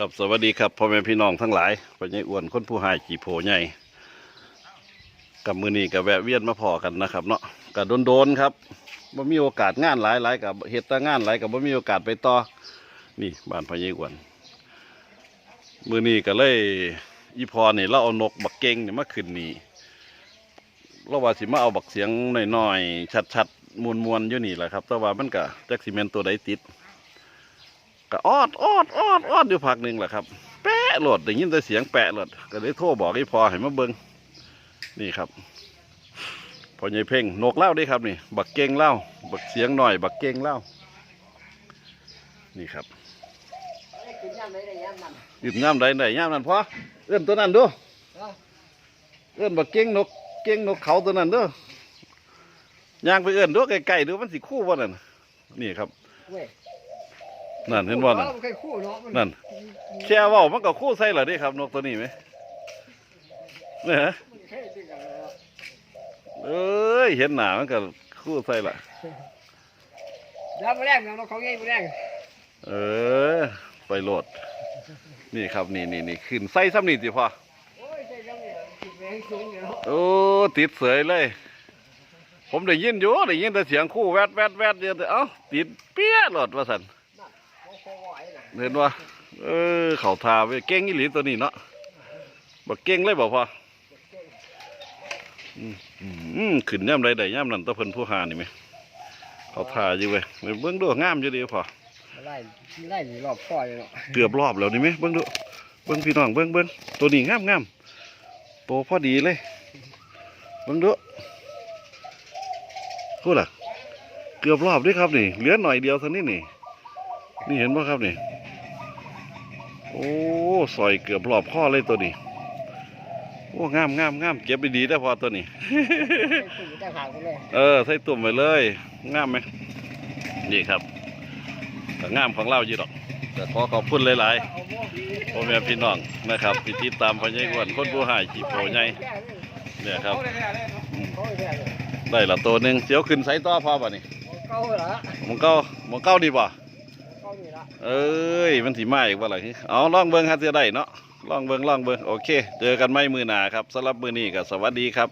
ครับสวัสดีครับพ่อแม่พี่น้องทั้งหลายพ่อใหญ่อ้วนคนผู้หายจีโผใหญ่กับมือนี้กับแวะเวียนมาพอกันนะครับ เนาะกับโดนๆครับบ่มีโอกาสงานหลายหลายกับเฮ็ดแตางานหลายกับบ่มีโอกาสไปต่อนี่บ้านพ่อใหญ่อ้วนมือนี้ก็เลยอีพอนี่เราเอานกบักเก่งเนี่ยมาขึ้นนี่เราว่าสิมาเอาบักเสียงหน้อยๆชัดๆมวนๆอยู่นี่แหละครับ แต่ว่ามันก็จักสิแม่นตัวใดติด ก็ออดออดออดออดอยู่พักหนึ่งแหละครับ แปะโหลดได้ยินแต่เสียงแปะโหลดก็เลยโทรบอกให้พอให้มาเบิงนี่ครับพอใหญ่เพ่งนกเล่าด้ครับนี่ บักเก่งเล่าบักเสียงหน่อย บักเก่งเล่านี่ครับกินย่ำไหนได้ย่ำนั่นหยุดย่ำใดไหนย่ำนั่นพอเอื้อนตัวนั้นดูเนาะเอื้อนบักเก่งนกเก่งนกเขาตัวนั้นด้อย่างไปเอื้อนดูไกลๆดูมันสิคู่บ่นั่นนี่ครับ นั่นเห็นบ่นั่น มัเคยคู่เนาะมันั่น แค่เว่ามันก็คู่ใส่เหรอเด้ครับ นกตัวนี้ไหมเนี่ยฮะมันเคยดึงกันเนาะเอ้ยเห็นหนามันก็คู่ใส่ละยามมาแรกเนาะของใหญ่มาแรกเออ ไปโหลด นี่ครับนี่นี่นี่ขึ้นใส่ซ้ำนี่สิพ่อ โอ้ยใช่จังเนี่ยติดแรงสูงอยู่เนาะโอ้ติดเสยเลย ผมได้ยินอยู่ได้ยินแต่เสียงคู่แวดแวดแวดเดียวแต่เอ้าติดเปี้ยโหลดว่าสัน เห็นว่าเออเขาทาไว้เก่งอีหลีตัวนี้เนาะบักเก่งเลยบอกพ่ออืมอืมขึ้นย่ำใดใดย่ำนั่นตะเพิ่นผู้หานี่ไหมเขาทาอยู่เว้ยเบิ่งดูงามอยู่ดีพ่อมาไล่ไล่หนีรอบพ่อเลยเนาะเกือบรอบแล้วนี่ไหมเบิ้งดูเบิ้งพี่น้องเบิ้งเบิ้งตัวนี้งามงามโตพอดีเลยเบิ้งดูพูดล่ะ เกือบรอบเด้วยครับนี่เหลือหน่อยเดียวเท่านี้นี่ นี่เห็นป่ะครับนี่ โอ้ซอยเกือบรอบข้อเลยตัวนี้ โอ้งามงามงามเก็บไปดีได้อพอตัวนี้คู่อยู่แต่ห่างกันเลยเออใส่ตุ่มไปเลย งามไหมนี่ครับก็งามของเราอยู่ดอก แต่ขอขอบคุณหลายๆเอาโม่ดีพ่อแม่พี่น้องนะครับที่ติดตามพญายอ้วนคนผู้หายจีโปใหญ่เนี่ยครับเขาเลยเลยเขาเลยเลยได้ละตัวหนึ่งเสียวขึ้นไสต่อพอป่ะนี่เขาเหรอหมองเก้าหมองเก้าดีป่ะ เอ้ยมันถีมาอีกว่าไรเอาลองเบิ้งฮะจะได้เนาะล่องเบิ้งลองเบิ้งโอเค เจอกันไม่มือหนาครับสำหรับมือนี้ก็สวัสดีครับ